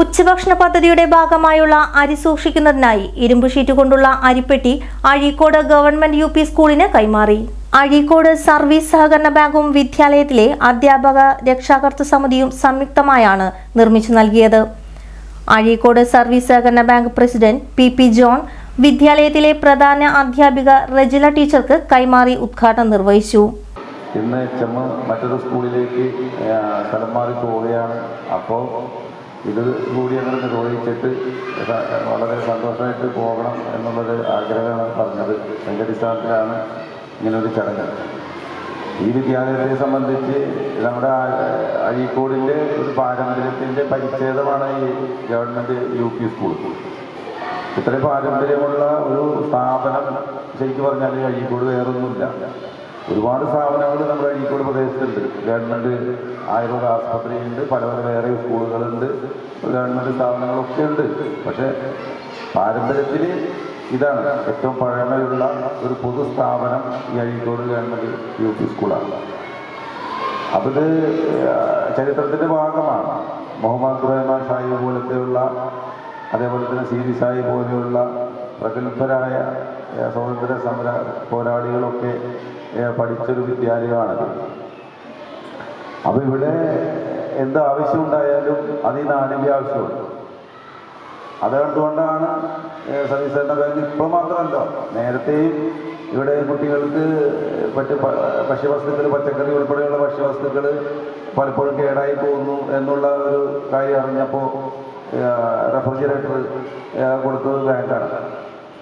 ഉച്ചഭക്ഷണ പദ്ധതിയുടെ ഭാഗമായുള്ള അരി സൂക്ഷിക്കുന്നതിനായി ഇരുമ്പ് ഷീറ്റ് കൊണ്ടുള്ള അരിപ്പെട്ടി അഴീക്കോട് ഗവൺമെന്റ് യു സ്കൂളിന് കൈമാറി. അഴീക്കോട് സർവീസ് സഹകരണ ബാങ്കും വിദ്യാലയത്തിലെ അധ്യാപക രക്ഷാകർത്തൃ സമിതിയും സംയുക്തമായാണ് നിർമ്മിച്ചു നൽകിയത്. അഴീക്കോട് സർവീസ് സഹകരണ bank president P P John വിദ്യാലയത്തിലെ പ്രധാന അധ്യാപിക റെജില ടീച്ചർക്ക് കൈമാറി ഉദ്ഘാടനം നിർവഹിച്ചു. ഇന്ന് ചെമ്മ മറ്റൊരു സ്കൂളിലേക്ക് സ്ഥലം മാറി പോവുകയാണ് അപ്പോൾ ഇത് കൂടി അങ്ങനെ നിർവഹിച്ചിട്ട് വളരെ സന്തോഷമായിട്ട് പോകണം എന്നുള്ളൊരു ആഗ്രഹമാണ് പറഞ്ഞത്. അതിന്റെ അടിസ്ഥാനത്തിലാണ് ഇങ്ങനൊരു ചടങ്ങ്. ഈ വിദ്യാലയത്തെ സംബന്ധിച്ച് നമ്മുടെ അഴീക്കോടിന്റെ ഒരു പാരമ്പര്യത്തിന്റെ പരിച്ഛേദമാണ് ഈ ഗവൺമെന്റ് യു പി സ്കൂൾ. ഇത്രയും പാരമ്പര്യമുള്ള ഒരു സ്ഥാപനം ശരിക്കും പറഞ്ഞാൽ അഴീക്കോട് വേറൊന്നുമില്ല. ഒരുപാട് സ്ഥാപനങ്ങൾ നമ്മുടെ അഴീക്കോട് പ്രദേശത്തുണ്ട്. ഗവൺമെന്റ് ആയുർവേദ ആസ്പത്രിയുണ്ട് പല പല വേറെ സ്കൂളുകളുണ്ട് ഗവൺമെന്റ് സ്ഥാപനങ്ങളൊക്കെ ഉണ്ട്. പക്ഷേ പാരമ്പര്യത്തിൽ ഇതാണ് ഏറ്റവും പഴമയുള്ള ഒരു പൊതു സ്ഥാപനം ഈ അഴീക്കോട് ഗവൺമെന്റ് യു പി സ്കൂളാണ്. അപ്പോൾ ഇത് ചരിത്രത്തിന്റെ ഭാഗമാണ്. മുഹമ്മദ് റഹ്മാൻ ഷായി പോലത്തെയുള്ള അതേപോലെ തന്നെ സി വി സായി പോലെയുള്ള പ്രഗത്ഭരായ സ്വാതന്ത്ര്യ സമര പോരാളികളൊക്കെ പഠിച്ചൊരു വിദ്യാലയമാണത്. അപ്പോൾ ഇവിടെ എന്ത് ആവശ്യമുണ്ടായാലും അത് ഈ നാടിന്റെ ആവശ്യമുണ്ട് അത് കണ്ടുകൊണ്ടാണ് ഏഹ്, സർവീസ് ഇപ്പൊ ബാങ്ക് ഇപ്പോൾ മാത്രമല്ല നേരത്തെയും ഇവിടെ കുട്ടികൾക്ക് മറ്റ് ഭക്ഷ്യവസ്തുക്കൾ പച്ചക്കറി ഉൾപ്പെടെയുള്ള ഭക്ഷ്യവസ്തുക്കൾ പലപ്പോഴും കേടായി പോകുന്നു എന്നുള്ള ഒരു കാര്യം അറിഞ്ഞപ്പോൾ റെഫ്രിജറേറ്റർ കൊടുത്തത് ബാങ്കാണ്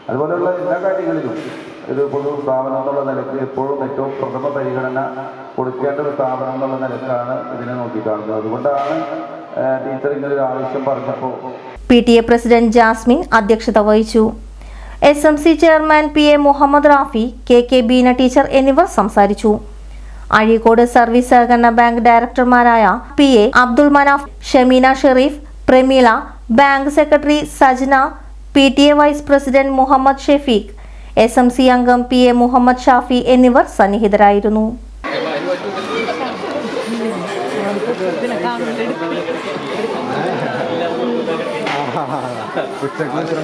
അതുപോലെയുള്ള എല്ലാ കാര്യങ്ങളിലും ഒരു പൊതു സ്ഥാപനം എന്നുള്ള നിലയ്ക്ക് എപ്പോഴും ഏറ്റവും പ്രഥമ പരിഗണന കൊടുക്കേണ്ട ഒരു സ്ഥാപനം എന്നുള്ള നിലക്കാണ് ഇതിനെ നോക്കിക്കാണുന്നത്. അതുകൊണ്ടാണ് ടീച്ചർ ഇങ്ങനെ ഒരു ആവശ്യം പറഞ്ഞപ്പോൾ P T A president Jasmin അധ്യക്ഷത വഹിച്ചു. S M C chairman P A Muhammad Rafi K K Beena teacher എന്നിവർ സംസാരിച്ചു. അഴീക്കോട് സർവീസ് സഹകരണ bank ഡയറക്ടർമാരായ P A Abdul Manaf Shameena Sherif Prameela bank secretary Sajna P T A vice president Muhammad Shefeek S M C അംഗം P A Muhammad Shafi എന്നിവർ സന്നിഹിതരായിരുന്നു. Usted con su